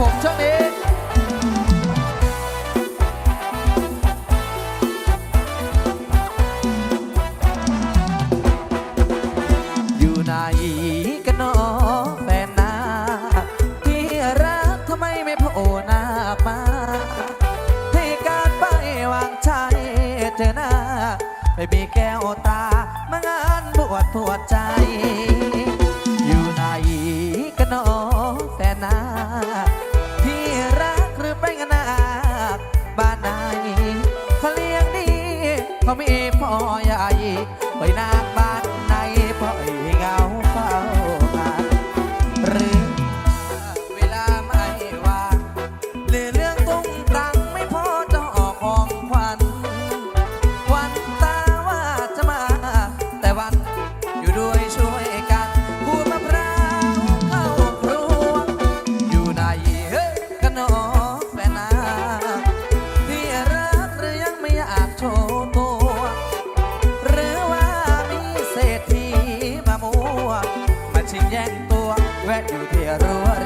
ผมช่วงนี้อยู่ไนกันเนาะแฟนนาที่รักทำไมไม่โผน้ามาให้การไปวางใจเธอหน้าไม่มีแก้วตามางานปวดปวดใจ เขามีพ่อใหญ่ไว้นาง ชิงแย่งตัว แวะอยู่ที่รั้ว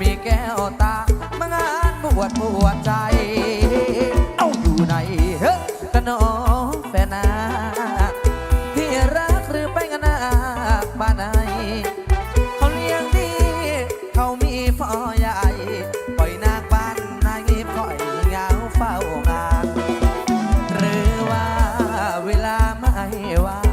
มีแก้วตามองานบวชปวดใจ เอาอยู่ไหนเฮ้ตะน้องแฟนาที่รักหรือไปงานนาบ้านไหนเขาเลี้ยงดี เขามีพอใหญ่ปล่อยนากบ้านนายีปล่อยเงาเฝ้างาน หรือว่าเวลาไม่ว่าง